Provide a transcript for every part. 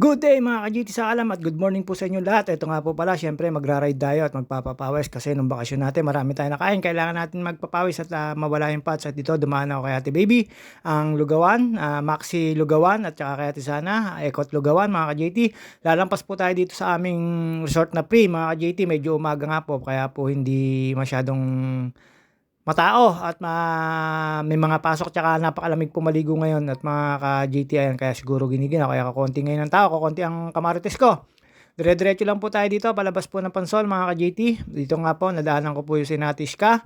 Good day mga ka-GT sa alam at good morning po sa inyo lahat. Ito nga po pala, syempre magra-ride tayo at magpapapawis kasi nung bakasyon natin marami tayong nakain. Kailangan natin magpapawis at uh, mawala yung pots. At dito dumaan ako kay Ate Baby, ang Lugawan, uh, Maxi Lugawan at saka kay Ate Sana, Ekot Lugawan mga ka-GT. Lalampas po tayo dito sa aming resort na pre mga ka-GT. Medyo umaga nga po kaya po hindi masyadong matao at ma may mga pasok tsaka napakalamig pumaligo ngayon at mga ka-GT ayan kaya siguro ginigina kaya kakonti ngayon ng tao, kakonti ang kamarites ko. Dire-diretso lang po tayo dito, palabas po ng pansol mga ka-GT. Dito nga po, nadaanan ko po yung sinatiska.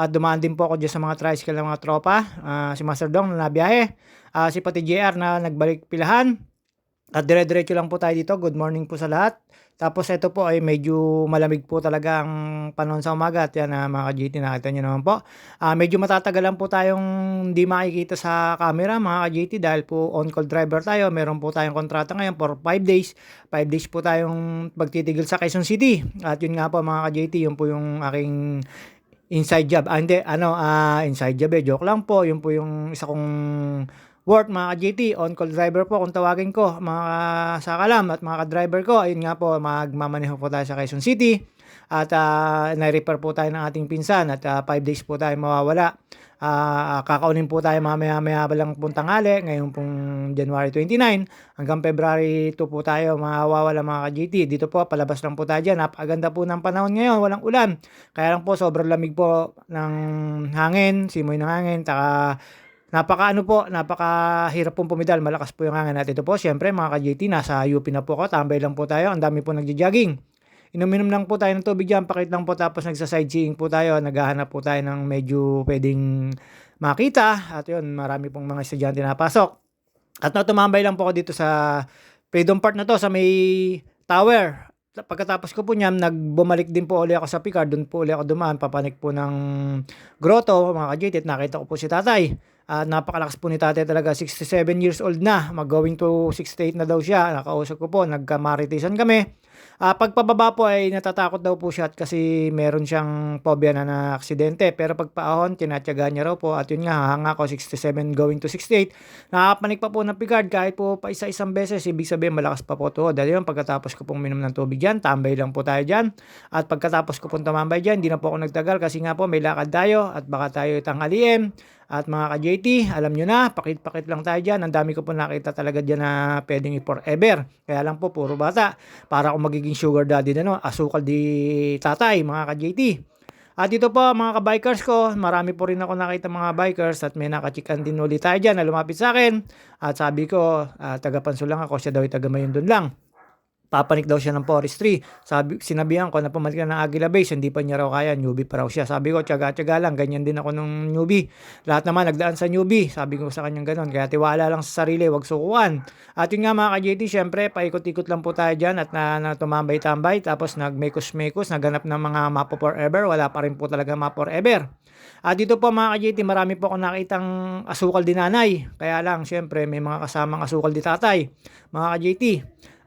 At dumaan din po ako dyan sa mga tricycle ng mga tropa. Uh, si Master Dong na nabiyahe. Uh, si pati JR na nagbalik pilahan. At dire-diretso lang po tayo dito. Good morning po sa lahat. Tapos ito po ay medyo malamig po talaga ang panahon sa umaga. At yan uh, mga ka-GT, nakita nyo naman po. Uh, medyo matatagalan po tayong hindi makikita sa camera mga ka-GT dahil po on-call driver tayo. Meron po tayong kontrata ngayon for 5 days. 5 days po tayong magtitigil sa Quezon City. At yun nga po mga ka-GT, yun po yung aking inside job. Ah, hindi, ano, uh, inside job eh. Joke lang po. Yun po yung isa kong work mga ka-GT, on-call driver po kung tawagin ko mga sakalam at mga ka-driver ko. Ayun nga po, magmamaneho po tayo sa Quezon City at uh, na-repair po tayo ng ating pinsan at 5 uh, days po tayo mawawala. Uh, kakaunin po tayo mamaya-maya lang puntang ali ngayon pong January 29 hanggang February 2 po tayo mawawala mga ka-GT. Dito po, palabas lang po tayo dyan. Napakaganda po ng panahon ngayon, walang ulan. Kaya lang po, sobrang lamig po ng hangin, simoy ng hangin, taka Napaka ano po, napakahirap pong pumidal, malakas po yung hangin natin. Ito po, syempre mga ka-JT, nasa UP na po ako, tambay lang po tayo, ang dami po nagja-jogging. Inuminom lang po tayo ng tubig dyan, pakit lang po tapos nagsa-sightseeing po tayo, naghahanap po tayo ng medyo pwedeng makita. At yun, marami pong mga estudyante na pasok. At no, tumambay lang po ako dito sa Freedom Park na to, sa may tower. Pagkatapos ko po niyan, nagbumalik din po uli ako sa Picard, doon po uli ako dumaan, papanik po ng grotto, mga ka-JT, nakita ko po si tatay. Uh, napakalakas po ni tatay talaga, 67 years old na, mag-going to 68 na daw siya. Nakausap ko po, nagkamaritisan kami. Uh, pagpababa po ay natatakot daw po siya at kasi meron siyang phobia na na aksidente. Pero pagpaahon, tinatyaga niya raw po at yun nga, hanga ko 67 going to 68. Nakapanik pa po ng Picard kahit po pa isa-isang beses. Ibig sabihin malakas pa po to. Dahil yun, pagkatapos ko pong minom ng tubig dyan, tambay lang po tayo dyan. At pagkatapos ko pong tumambay dyan, hindi na po ako nagtagal kasi nga po may lakad tayo at baka tayo tanghaliin. At mga ka-JT, alam nyo na, pakit-pakit lang tayo dyan. Ang dami ko po nakita talaga dyan na pwedeng i-forever. Kaya lang po, puro bata. Para kung magiging sugar daddy na no, asukal di tatay, mga ka-JT. At dito po mga ka-bikers ko, marami po rin ako nakita mga bikers at may nakachikan din ulit tayo dyan na lumapit sa akin. At sabi ko, uh, taga-panso lang ako, siya daw ay taga-mayundon lang papanik daw siya ng forestry. Sabi, sinabihan ko na pumanik na ng Aguila Base, hindi pa niya raw kaya, newbie pa raw siya. Sabi ko, tsaga-tsaga lang, ganyan din ako nung newbie. Lahat naman nagdaan sa newbie, sabi ko sa kanyang ganun. Kaya tiwala lang sa sarili, wag sukuan. At yun nga mga ka-JT, syempre, paikot-ikot lang po tayo dyan at na, na tumambay-tambay. Tapos nagmekos-mekos, naganap ng mga map forever. Wala pa rin po talaga map forever. At dito po mga ka-JT, marami po akong nakitang asukal din nanay. Kaya lang, syempre, may mga kasamang asukal di tatay. Mga ka-JT.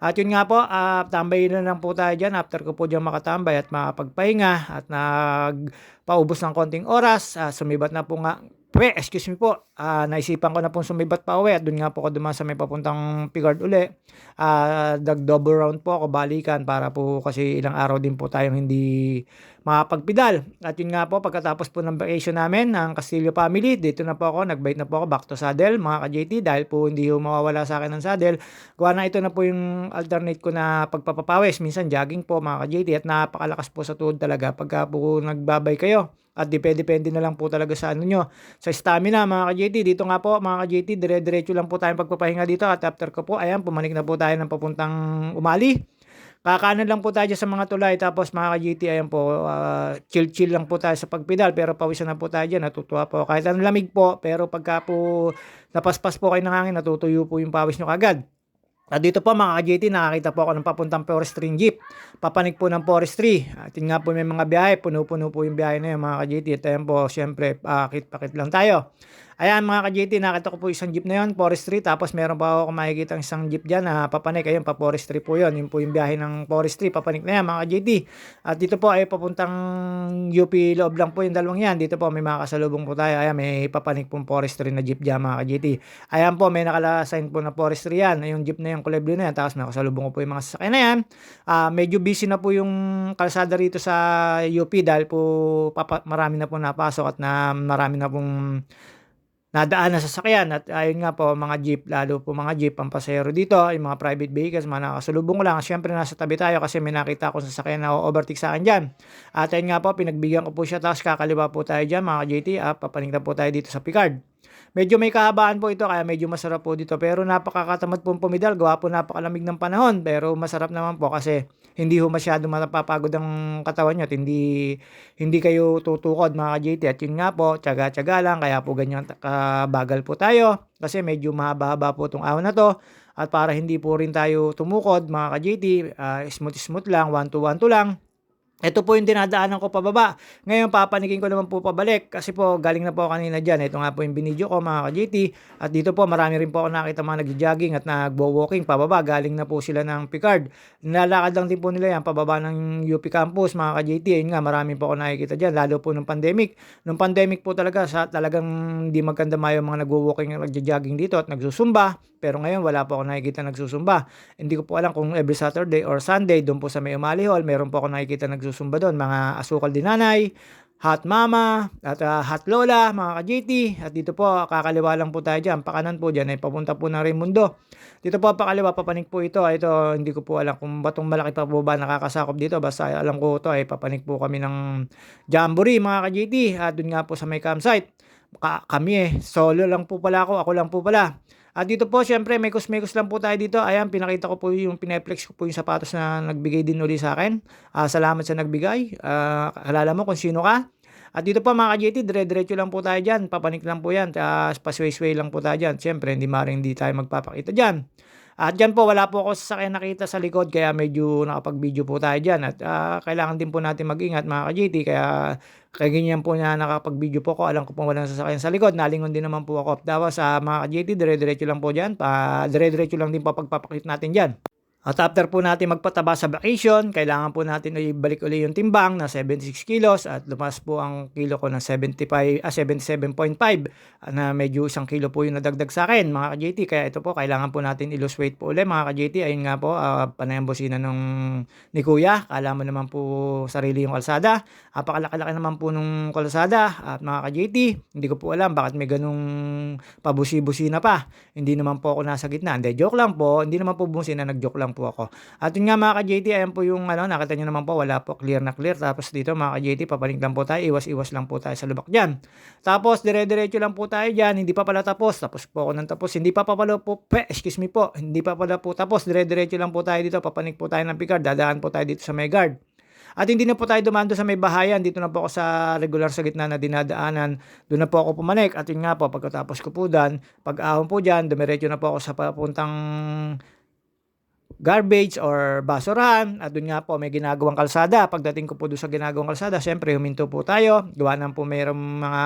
At yun nga po, uh, tambay na lang po tayo dyan after ko po dyan makatambay at makapagpahinga at nagpaubos ng konting oras. Uh, sumibat na po nga Pre, excuse me po, uh, naisipan ko na pong sumibat pa uwi at doon nga po ako dumaan sa may papuntang Pigard uli. Uh, dag-double round po ako balikan para po kasi ilang araw din po tayong hindi makapagpidal. At yun nga po, pagkatapos po ng vacation namin ng Castillo family, dito na po ako, nagbait na po ako back to saddle mga ka-JT dahil po hindi ho mawawala sa akin ng saddle. Gawa na ito na po yung alternate ko na pagpapapawis. Minsan jogging po mga ka-JT at napakalakas po sa tuhod talaga pagka po nagbabay kayo. At depende-depende na lang po talaga sa ano nyo. Sa stamina mga ka-JT. Dito nga po mga ka-JT, dire-diretso lang po tayong pagpapahinga dito. At after ko po, ayan, pumanik na po tayo ng papuntang umali. Kakanan lang po tayo sa mga tulay. Tapos mga ka-GT, ayan po, uh, chill-chill lang po tayo sa pagpedal. Pero pawisan na po tayo dyan. Natutuwa po. Kahit ang lamig po. Pero pagka po napaspas po kayo ng hangin, natutuyo po yung pawis nyo kagad. At dito po mga ka-JT, nakakita po ako ng papuntang forestry jeep. Papanik po ng forestry. At yun nga po may mga biyahe, puno-puno po yung biyahe na yun mga ka-JT. At po, syempre, pakit-pakit lang tayo. Ayan mga ka-JT, nakita ko po isang jeep na yun, forestry. Tapos meron pa ako makikita isang jeep dyan na papanik. Ayun, pa forestry po yun. Yun po yung biyahe ng forestry, papanik na yan mga ka-JT. At dito po ay papuntang UP loob lang po yung dalawang yan. Dito po may mga kasalubong po tayo. Ayan, may papanik pong forestry na jeep dyan mga ka-JT. Ayan po, may nakalasign po na forestry yan. Yung jeep na yung kulay blue na yan. Tapos may kasalubong ko po yung mga sasakyan na yan. Ah, medyo busy na po yung kalsada rito sa UP dahil po papa, marami na po napasok at na marami na pong nadaan na sasakyan at ayun nga po mga jeep lalo po mga jeep ang pasahero dito yung mga private vehicles mga nakasalubong ko lang. Syempre nasa tabi tayo kasi may nakita ko sasakyan na overtake sa akin dyan. At ayun nga po pinagbigyan ko po siya tapos kakaliwa po tayo dyan mga JT at papanig po tayo dito sa Picard Medyo may kahabaan po ito kaya medyo masarap po dito. Pero napakakatamad po pumidal gawa po napakalamig ng panahon pero masarap naman po kasi hindi ho masyado mapapagod ang katawan nyo at hindi, hindi kayo tutukod mga JT at yun nga po tsaga-tsaga lang kaya po ganyan kabagal po tayo. Kasi medyo mahaba-haba po itong ahon na to. At para hindi po rin tayo tumukod mga ka-JT uh, smooth-smooth lang 1 to 1 to lang ito po yung dinadaanan ko pababa. Ngayon, papanigin ko naman po pabalik kasi po galing na po kanina dyan. Ito nga po yung binidyo ko mga ka-GT. At dito po marami rin po ako nakita mga nag-jogging at nagwo-walking pababa. Galing na po sila ng Picard. Nilalakad lang din po nila yan pababa ng UP campus mga ka-GT. Yun nga, marami po ako nakikita dyan. Lalo po nung pandemic. Nung pandemic po talaga, sa talagang hindi magkandama yung mga nagwo-walking at nag-jogging dito at nagsusumba. Pero ngayon, wala po ako nakikita nagsusumba. Hindi ko po alam kung every Saturday or Sunday, doon po sa may Umali Hall, meron po ako nakikita nagsusumba doon. Mga asukal dinanay, hot mama, at uh, hot lola, mga ka-JT. At dito po, kakaliwa lang po tayo dyan. Pakanan po dyan ay papunta po ng Raimundo. Dito po, pakaliwa, papanik po ito. Ito, hindi ko po alam kung batong malaki pa po ba nakakasakop dito. Basta alam ko ito ay papanik po kami ng Jamboree, mga ka-JT. At doon nga po sa may campsite. Ka kami eh, solo lang po pala ako, ako lang po pala. At dito po, syempre, may kusmekos lang po tayo dito. Ayan, pinakita ko po yung, pineplex ko po yung sapatos na nagbigay din uli sa akin. Uh, salamat sa nagbigay. Uh, kalala mo kung sino ka. At dito po mga ka-JT, dire-diretso lang po tayo dyan. Papanik lang po yan. Uh, pasway-sway lang po tayo dyan. Siyempre, hindi maring hindi tayo magpapakita dyan. At dyan po, wala po ako sa sasakyan nakita sa likod kaya medyo nakapag-video po tayo dyan. At uh, kailangan din po natin mag-ingat mga ka-GT kaya kaya ganyan po na nakapag-video po ko. Alam ko po walang sasakyan sa likod. Nalingon din naman po ako. Tapos sa uh, mga ka-GT, dire-diretso lang po dyan. Pa, dire-diretso lang din po pagpapakita natin dyan. At after po natin magpataba sa vacation, kailangan po natin ibalik uli yung timbang na 76 kilos at lumas po ang kilo ko ng 75, ah, 77.5 na medyo isang kilo po yung nadagdag sa akin mga ka-JT. Kaya ito po, kailangan po natin i-lose weight po ulit mga ka-JT. Ayun nga po, uh, panay ang busina nung ni Kuya. Kala mo naman po sarili yung kalsada. Apakalaki-laki naman po nung kalsada at mga ka-JT. Hindi ko po alam bakit may ganung pabusi-busina pa. Hindi naman po ako nasa gitna. Hindi, joke lang po. Hindi naman po busina, nag-joke lang po ako. At yun nga mga ka-JT, ayan po yung ano, nakita nyo naman po, wala po clear na clear. Tapos dito mga ka-JT, papaling lang po tayo, iwas-iwas lang po tayo sa lubak dyan. Tapos dire-diretso lang po tayo dyan, hindi pa pala tapos. Tapos po ako nang tapos, hindi pa pa pala po, pe, excuse me po, hindi pa pala po tapos. Dire-diretso lang po tayo dito, papanik po tayo ng Picard, dadaan po tayo dito sa may guard. At hindi na po tayo dumaan sa may bahayan. Dito na po ako sa regular sa gitna na dinadaanan. Doon na po ako pumanik. At yun nga po, pagkatapos ko po dyan, pag ahon po dyan, dumiretso na po ako sa papuntang garbage or basurahan at doon nga po may ginagawang kalsada. Pagdating ko po doon sa ginagawang kalsada, syempre huminto po tayo. Gawa naman po mayroong mga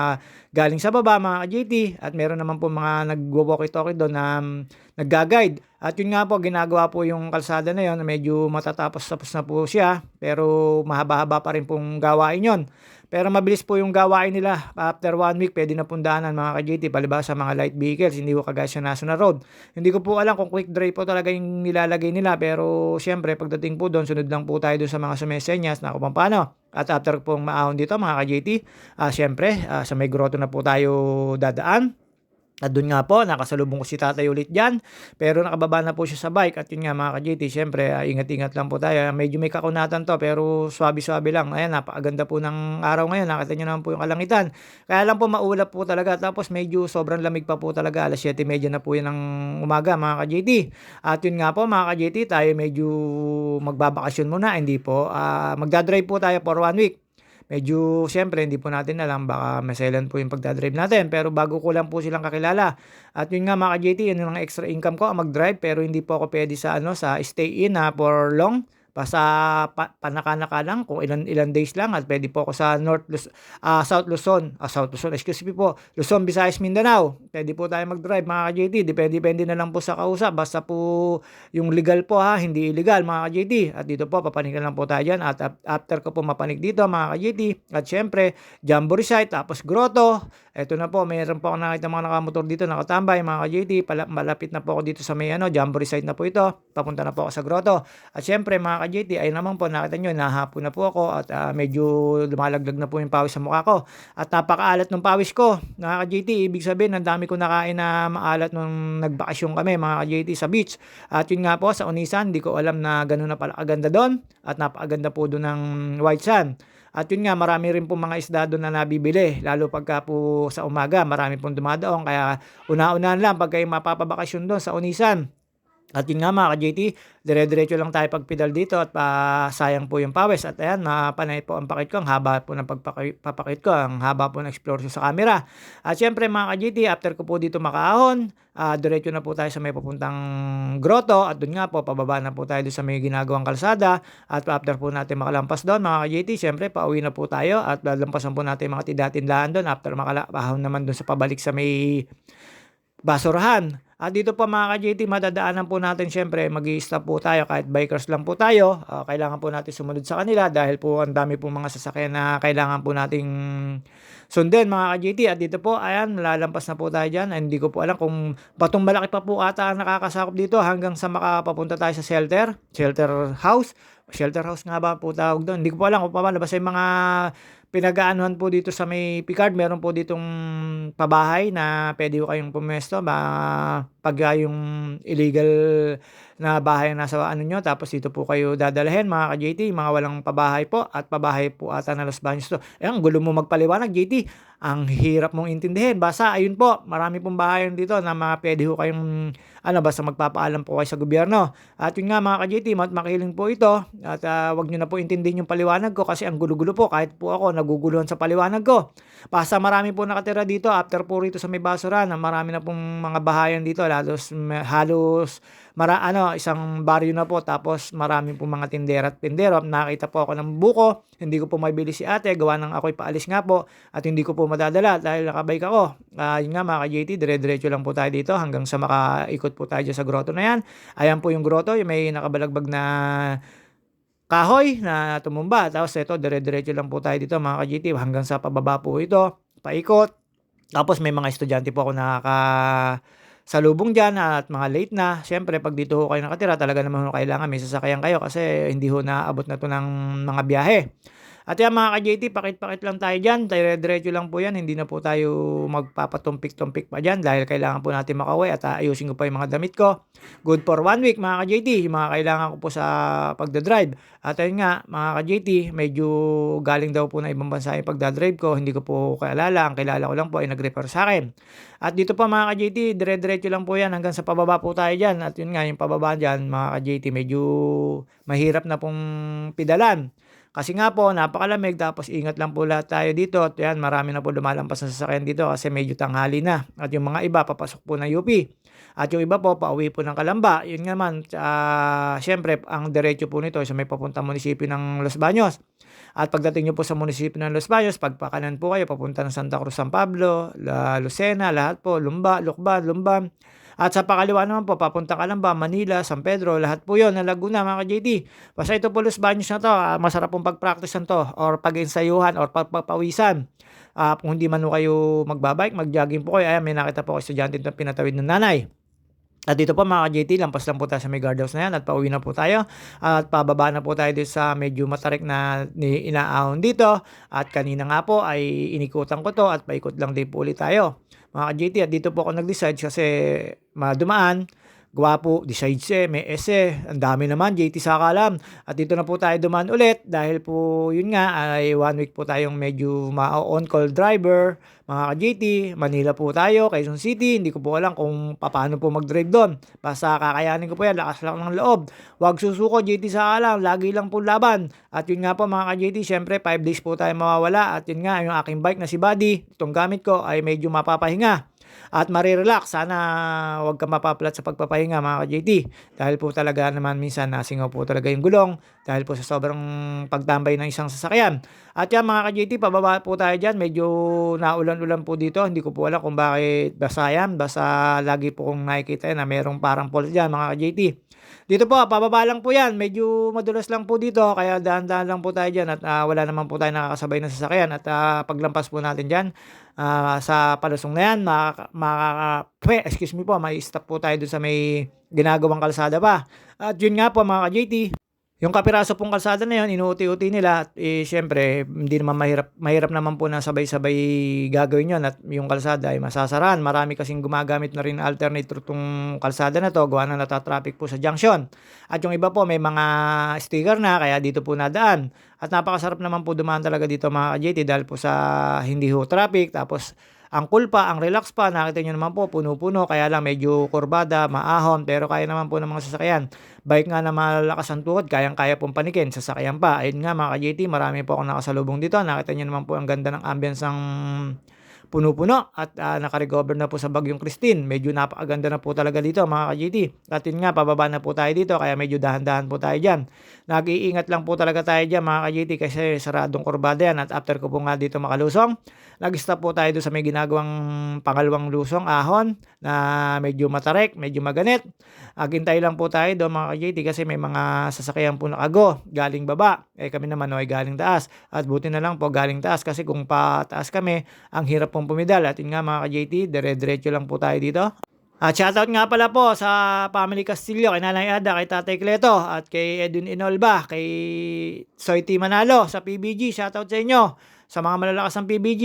galing sa baba, mga JT at meron naman po mga nagwo-walkie-talkie doon na um, nagga-guide. At yun nga po, ginagawa po yung kalsada na yon medyo matatapos-tapos na po siya pero mahaba-haba pa rin pong gawain yon pero mabilis po yung gawain nila. After one week, pwede na pundahan mga ka-JT, palibasa sa mga light vehicles, hindi ko kagaya sa national road. Hindi ko po alam kung quick drive po talaga yung nilalagay nila, pero syempre, pagdating po doon, sunod lang po tayo doon sa mga sumesenyas na kung paano. At after pong maahon dito mga ka-JT, uh, syempre, uh, sa may grotto na po tayo dadaan at doon nga po, nakasalubong ko si tatay ulit dyan. Pero nakababa na po siya sa bike. At yun nga mga ka-JT, syempre, uh, ingat-ingat lang po tayo. Medyo may kakunatan to, pero swabe-swabe lang. Ayan, napakaganda po ng araw ngayon. Nakita nyo naman po yung kalangitan. Kaya lang po, maulap po talaga. Tapos medyo sobrang lamig pa po talaga. Alas 7.30 na po yun ng umaga, mga ka-JT. At yun nga po, mga ka-JT, tayo medyo magbabakasyon muna. Hindi po. Uh, magdadrive po tayo for one week medyo siyempre hindi po natin alam. Baka maselan po yung pagdadrive natin. Pero bago ko lang po silang kakilala. At yun nga mga ka-JT yun yung extra income ko. Mag-drive pero hindi po ako pwede sa ano sa stay in ha for long Basta pa, panaka-naka lang kung ilan ilan days lang at pwede po ako sa North Luz- ah, South Luzon, ah, South Luzon, excuse me po, Luzon, Visayas, Mindanao. Pwede po tayo mag-drive mga ka-JT. Depende-depende na lang po sa kausap. Basta po yung legal po ha, hindi illegal mga ka-JT. At dito po, papanigan lang po tayo dyan. At after ko po mapanig dito mga ka-JT. At syempre, Jamboree site, tapos grotto. Ito na po, mayroon po ako nakita mga nakamotor dito, nakatambay mga ka-JT. Malapit na po ako dito sa may ano, Jamboree site na po ito. Papunta na po ako sa grotto. At syempre mga ka-JT, ay naman po, nakita nyo, nahapon na po ako at ah, medyo lumalaglag na po yung pawis sa mukha ko. At napakaalat ng pawis ko. Mga ka-JT, ibig sabihin, ang dami ko nakain na maalat nung nagbakasyon kami mga ka-JT sa beach. At yun nga po, sa Unisan, di ko alam na gano'n na pala kaganda doon. At napakaganda po doon ng white sand. At yun nga, marami rin po mga isda doon na nabibili. Lalo pagka po sa umaga, marami pong dumadaong. Kaya una-unahan lang pagka yung mapapabakasyon doon sa Unisan. At yun nga mga ka-JT, dire-diretso lang tayo pagpedal dito at pa sayang po yung pawis. At ayan, mapanay po ang pakit ko. Ang haba po ng pagpapakit ko. Ang haba po ng explore sa camera. At syempre mga ka-JT, after ko po dito makaahon, ah diretso na po tayo sa may papuntang grotto. At dun nga po, pababa na po tayo doon sa may ginagawang kalsada. At after po natin makalampas doon mga ka-JT, syempre pauwi na po tayo. At lalampasan po natin mga tindahan doon after makalapahon naman doon sa pabalik sa may basurahan. At dito po mga ka-JT, madadaanan po natin syempre, mag stop po tayo kahit bikers lang po tayo. Ah, kailangan po natin sumunod sa kanila dahil po ang dami po mga sasakyan na kailangan po nating sundin mga ka-JT. At dito po, ayan, lalampas na po tayo dyan. And hindi ko po alam kung batong malaki pa po ata ang nakakasakop dito hanggang sa makapapunta tayo sa shelter, shelter house. Shelter house nga ba po tawag doon? Hindi ko po alam kung paano. Yung mga pinagaanuhan po dito sa may Picard, meron po ditong pabahay na pwede ko kayong pumesto ba pag ah, yung illegal na bahay na nasa ano nyo, tapos dito po kayo dadalhin mga ka-JT, mga walang pabahay po at pabahay po ata na Los Baños to. Eh, ang gulo mo magpaliwanag, JT. Ang hirap mong intindihin. Basta, ayun po, marami pong bahay dito na mga pwede ho kayong, ano, basta magpapaalam po kayo sa gobyerno. At yun nga mga ka-JT, mat makiling po ito. At uh, wag nyo na po intindihin yung paliwanag ko kasi ang gulo-gulo po. Kahit po ako, naguguluhan sa paliwanag ko. Basta marami po nakatira dito after po rito sa may basura na marami na pong mga bahayan dito. Halos, halos mara, ano, isang baryo na po tapos marami po mga tindera at tindero. Nakita po ako ng buko, hindi ko po mabili si ate, gawa ng ako'y paalis nga po at hindi ko po madadala dahil nakabike ako. Uh, yun nga mga ka-JT, dire-diretso lang po tayo dito hanggang sa makaikot po tayo sa grotto na yan. Ayan po yung grotto, yung may nakabalagbag na kahoy na tumumba. Tapos ito, dire-diretso lang po tayo dito mga ka-GT hanggang sa pababa po ito, paikot. Tapos may mga estudyante po ako nakaka sa lubong dyan at mga late na. Siyempre, pag dito ho kayo nakatira, talaga naman ho kailangan may sasakyan kayo kasi hindi ho naabot na to ng mga biyahe. At yan mga ka-JT, pakit-pakit lang tayo dyan. Dire-diretso lang po yan. Hindi na po tayo magpapatumpik-tumpik pa dyan dahil kailangan po natin makauwi at ayusin ko pa yung mga damit ko. Good for one week mga ka-JT. Yung mga kailangan ko po sa pagdadrive. At ayun nga mga ka-JT, medyo galing daw po na ibang bansa yung pagdadrive ko. Hindi ko po kaalala. Ang kilala ko lang po ay nag-refer sa akin. At dito pa mga ka-JT, dire-diretso lang po yan hanggang sa pababa po tayo dyan. At yun nga, yung pababa dyan mga ka-JT, medyo mahirap na pong pidalan. Kasi nga po, napakalamig tapos ingat lang po lahat tayo dito. At yan, marami na po lumalampas na sasakyan dito kasi medyo tanghali na. At yung mga iba, papasok po ng UP. At yung iba po, pauwi po ng Kalamba. Yun nga man, uh, syempre, ang diretso po nito sa may papuntang munisipyo ng Los Baños. At pagdating nyo po sa munisipyo ng Los Baños, pagpakanan po kayo, papunta ng Santa Cruz, San Pablo, La Lucena, lahat po, Lumba, Lukban, Lumban. At sa pakaliwa naman po, papunta ka lang ba, Manila, San Pedro, lahat po yon na Laguna mga ka-JT. Basta ito po Los Baños na to, uh, masarap pong pag-practice to or pag-ensayuhan or pagpapawisan. Uh, kung hindi man kayo magbabike, mag-jogging po kayo, ayan may nakita po ako estudyante na pinatawid ng nanay. At dito po mga ka-JT, lampas lang po tayo sa may guardhouse na yan at pauwi na po tayo. At pababa na po tayo sa medyo matarik na inaahon dito. At kanina nga po ay inikutan ko to at paikot lang din po ulit tayo mga ka-JT at dito po ako nag-decide kasi madumaan gwapo, decides may ese, ang dami naman, JT Sakalam. At dito na po tayo dumaan ulit dahil po yun nga ay one week po tayong medyo ma-on-call driver, mga ka-JT, Manila po tayo, Quezon City, hindi ko po alam kung paano po mag-drive doon. Basta kakayanin ko po yan, lakas lang ng loob. Huwag susuko, JT Sakalam, lagi lang po laban. At yun nga po mga ka-JT, syempre 5 days po tayo mawawala at yun nga yung aking bike na si Buddy, itong gamit ko ay medyo mapapahinga. At marirelax. Sana huwag ka mapaplat sa pagpapahinga mga ka-JT. Dahil po talaga naman minsan nasingaw po talaga yung gulong dahil po sa sobrang pagtambay ng isang sasakyan. At yan mga ka-JT, pababa po tayo dyan. Medyo naulan-ulan po dito. Hindi ko po alam kung bakit basa yan. Basta lagi po kong nakikita na merong parang pulse dyan mga ka-JT. Dito po, pababa lang po yan. Medyo madulas lang po dito. Kaya dahan-dahan lang po tayo dyan. At ah, wala naman po tayo nakakasabay na sasakyan. At ah, paglampas po natin dyan ah, sa palusong na yan, maka, maka, pwe, excuse me po, may stop po tayo dun sa may ginagawang kalsada pa. At yun nga po mga ka-JT, yung kapiraso pong kalsada na yun, inuuti-uti nila at eh, syempre, hindi naman mahirap, mahirap naman po na sabay-sabay gagawin yun at yung kalsada ay masasaraan. Marami kasing gumagamit na rin alternate route tong kalsada na to, gawa na natatraffic po sa junction. At yung iba po, may mga sticker na, kaya dito po nadaan. At napakasarap naman po dumaan talaga dito mga ka-JT dahil po sa hindi ho traffic, tapos ang cool pa, ang relax pa, nakita nyo naman po, puno-puno, kaya lang medyo kurbada, maahon, pero kaya naman po ng mga sasakyan. Bike nga na malakas ang tuhod, kayang-kaya pong panikin, sasakyan pa. Ayun nga mga ka-JT, marami po akong nakasalubong dito. Nakita nyo naman po ang ganda ng ambience ng puno-puno at uh, nakarecover na po sa Bagyong Christine. Medyo napakaganda na po talaga dito mga ka-GT. At yun nga, pababa na po tayo dito kaya medyo dahan-dahan po tayo dyan. Nag-iingat lang po talaga tayo dyan mga ka-GT kasi saradong kurbada yan at after ko po nga dito makalusong, nag-stop po tayo doon sa may ginagawang pangalawang lusong ahon na medyo matarek, medyo maganit. Agintay lang po tayo doon mga ka-JT kasi may mga sasakyan po nakago galing baba. Eh kami naman ay galing taas. At buti na lang po galing taas kasi kung pataas kami, ang hirap pong pumidal. At yun nga mga ka-JT, dire-diretso lang po tayo dito. At shoutout nga pala po sa Family Castillo, kay Nanay Ada, kay Tatay Cleto, at kay Edwin Inolba, kay Soy T. Manalo sa PBG. Shoutout sa inyo sa mga malalakas ng PBG.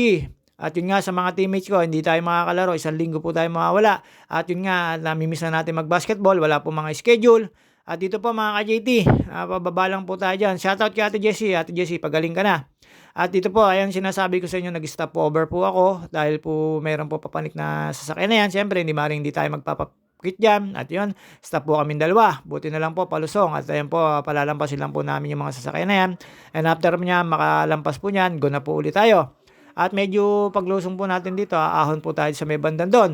At yun nga sa mga teammates ko, hindi tayo makakalaro. Isang linggo po tayo mawawala. At yun nga, namimiss na natin mag-basketball. Wala po mga schedule. At dito po mga ka-JT, uh, pababa lang po tayo dyan. Shoutout kay Ate Jessie. Ate Jessie, pagaling ka na. At dito po, ayan sinasabi ko sa inyo, nag-stop over po ako dahil po meron po papanik na sasakyan na yan. Siyempre, hindi maring hindi tayo magpapakit dyan. At yun, stop po kami dalawa. Buti na lang po, palusong. At ayan po, palalampasin lang po namin yung mga sasakyan na yan. And after niya, makalampas po niyan, go na po ulit tayo. At medyo paglusong po natin dito, ahon po tayo sa may bandan doon.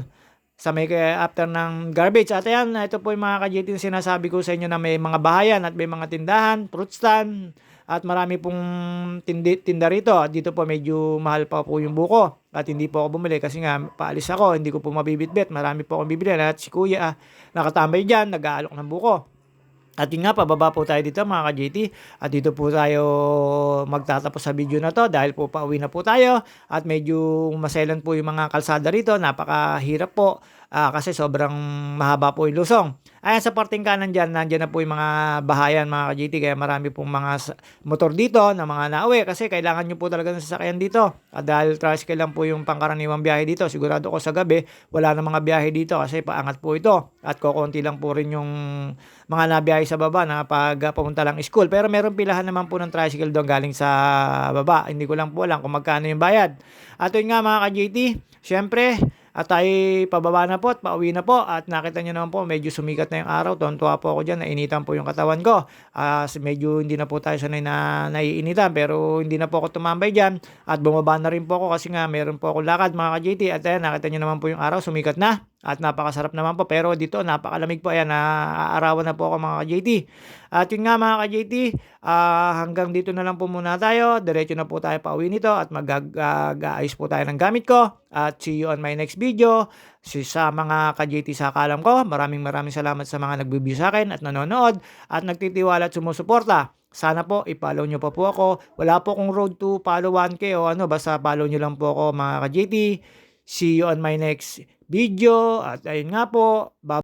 Sa may after ng garbage. At ayan, ito po yung mga ka-JT na sinasabi ko sa inyo na may mga bahayan at may mga tindahan, fruit stand, at marami pong tindi, tinda rito. Dito po medyo mahal pa po yung buko. At hindi po ako bumili kasi nga paalis ako, hindi ko po mabibitbit. Marami po akong bibili. At si kuya ah, nakatambay dyan, nag-aalok ng buko. At yun nga, pababa po tayo dito mga ka-JT. At dito po tayo magtatapos sa video na to dahil po pauwi na po tayo. At medyo maselan po yung mga kalsada rito. Napakahirap po uh, kasi sobrang mahaba po yung lusong. Ayan sa parting kanan dyan, nandyan na po yung mga bahayan mga ka-JT. Kaya marami pong mga motor dito na mga nauwi kasi kailangan nyo po talaga ng sasakyan dito. At dahil tricycle lang po yung pangkaraniwang biyahe dito, sigurado ko sa gabi, wala na mga biyahe dito kasi paangat po ito. At kokonti lang po rin yung mga nabiyahe sa baba na pag pumunta lang school. Pero meron pilahan naman po ng tricycle doon galing sa baba. Hindi ko lang po alam kung magkano yung bayad. At yun nga mga ka-JT, syempre, at tayo pababa na po at pauwi na po. At nakita nyo naman po, medyo sumikat na yung araw. Tontuwa po ako dyan, nainitan po yung katawan ko. Uh, medyo hindi na po tayo sanay na naiinitan. Pero hindi na po ako tumambay dyan. At bumaba na rin po ako kasi nga meron po ako lakad mga ka-JT. At ayan, nakita nyo naman po yung araw, sumikat na. At napakasarap naman po. Pero dito, napakalamig po. Ayan, naaarawan na po ako mga ka-JT. At yun nga mga ka-JT, uh, hanggang dito na lang po muna tayo. Diretso na po tayo pauwi nito at mag-aayos po tayo ng gamit ko. At see you on my next video. Si sa mga ka-JT sa kalam ko, maraming maraming salamat sa mga nagbibigay sa akin at nanonood at nagtitiwala at sumusuporta. Sana po, i-follow nyo pa po ako. Wala po akong road to follow 1K o ano, basta follow nyo lang po ako mga ka-JT. See you on my next video. At ayun nga po,